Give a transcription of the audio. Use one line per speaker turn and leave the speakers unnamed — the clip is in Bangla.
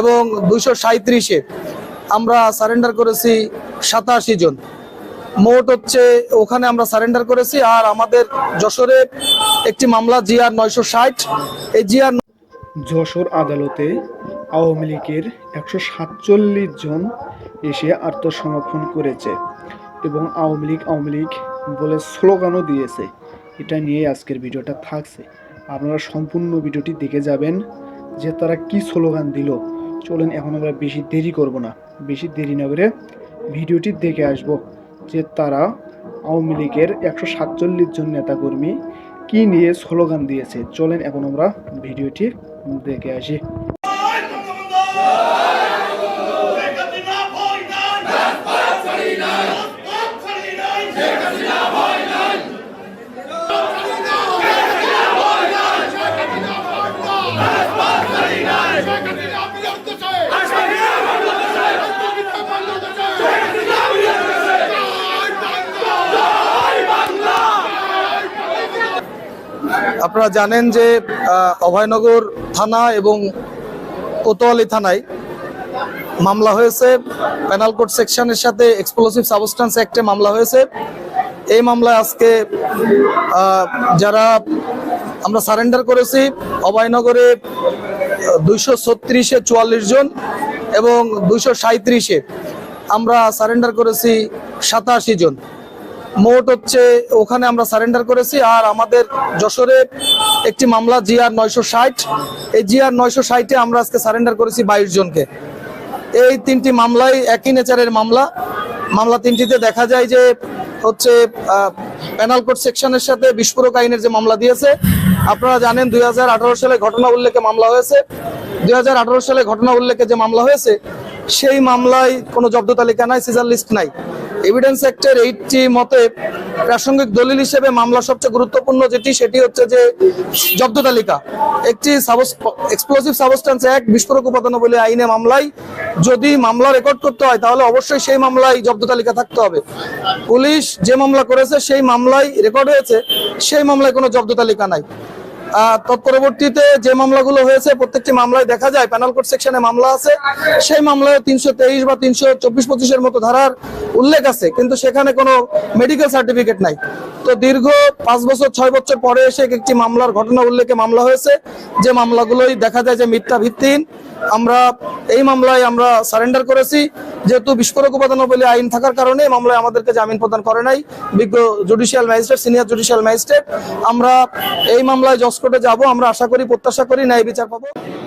এবং দুইশো সাঁত্রিশে আমরা সারেন্ডার করেছি সাতাশি জন মোট হচ্ছে ওখানে আমরা সারেন্ডার করেছি আর আমাদের যশোরে একটি মামলা জিআর নয়শো ষাট এই জিয়ার
যশোর আদালতে আওয়ামী লীগের একশো সাতচল্লিশ জন এসে আত্মসমর্পণ করেছে এবং আওয়ামী লীগ আওয়ামী লীগ বলে স্লোগানও দিয়েছে এটা নিয়ে আজকের ভিডিওটা থাকছে আপনারা সম্পূর্ণ ভিডিওটি দেখে যাবেন যে তারা কি স্লোগান দিল চলেন এখন আমরা বেশি দেরি করব না বেশি দেরি না করে ভিডিওটি দেখে আসব যে তারা আওয়ামী লীগের একশো সাতচল্লিশ জন নেতাকর্মী কি নিয়ে স্লোগান দিয়েছে চলেন এখন আমরা ভিডিওটি দেখে আসি
আপনারা জানেন যে অভয়নগর থানা এবং কোতোয়ালি থানায় মামলা হয়েছে প্যানাল কোর্ট সেকশনের সাথে এক্সপ্লোসিভ সাবস্টান্স অ্যাক্টে মামলা হয়েছে এই মামলায় আজকে যারা আমরা সারেন্ডার করেছি অভয়নগরে দুইশো ছত্রিশে চুয়াল্লিশ জন এবং দুইশো সাঁত্রিশে আমরা সারেন্ডার করেছি সাতাশি জন মোট হচ্ছে ওখানে আমরা সারেন্ডার করেছি আর আমাদের যশোরে একটি মামলা জিআর নয়শো ষাট এই জিআর নয়শো ষাটে আমরা আজকে সারেন্ডার করেছি বাইশ জনকে এই তিনটি মামলায় একই নেচারের মামলা মামলা তিনটিতে দেখা যায় যে হচ্ছে প্যানাল কোর্ট সেকশনের সাথে বিস্ফোরক আইনের যে মামলা দিয়েছে আপনারা জানেন দুই সালে ঘটনা উল্লেখে মামলা হয়েছে দুই সালে ঘটনা উল্লেখে যে মামলা হয়েছে সেই মামলায় কোনো জব্দ তালিকা নাই সিজার লিস্ট নাই এভিডেন্স অ্যাক্টের এইটটি মতে প্রাসঙ্গিক দলিল হিসেবে মামলা সবচেয়ে গুরুত্বপূর্ণ যেটি সেটি হচ্ছে যে জব্দ তালিকা একটি এক্সপ্লোসিভ সাবস্টান্স এক বিস্ফোরক উপাদান বলে আইনে মামলায় যদি মামলা রেকর্ড করতে হয় তাহলে অবশ্যই সেই মামলায় জব্দ তালিকা থাকতে হবে পুলিশ যে মামলা করেছে সেই মামলায় রেকর্ড হয়েছে সেই মামলায় কোনো জব্দ তালিকা নাই তৎপরবর্তীতে যে মামলাগুলো হয়েছে প্রত্যেকটি মামলায় দেখা যায় প্যানাল কোর্ট সেকশনে মামলা আছে সেই মামলায় তিনশো তেইশ বা তিনশো চব্বিশ পঁচিশের মতো ধারার উল্লেখ আছে কিন্তু সেখানে কোনো মেডিকেল সার্টিফিকেট নাই তো দীর্ঘ পাঁচ বছর ছয় বছর পরে এসে একটি মামলার ঘটনা উল্লেখে মামলা হয়েছে যে মামলাগুলোই দেখা যায় যে মিথ্যা ভিত্তিহীন আমরা এই মামলায় আমরা সারেন্ডার করেছি যেহেতু বিস্ফোরক উপাদান বলে আইন থাকার কারণে মামলায় আমাদেরকে জামিন প্রদান করে নাই বিজ্ঞ judicial magistrate senior judicial magistrate আমরা এই মামলায় জজ কোর্টে যাব আমরা আশা করি প্রত্যাশা করি ন্যায় বিচার পাবো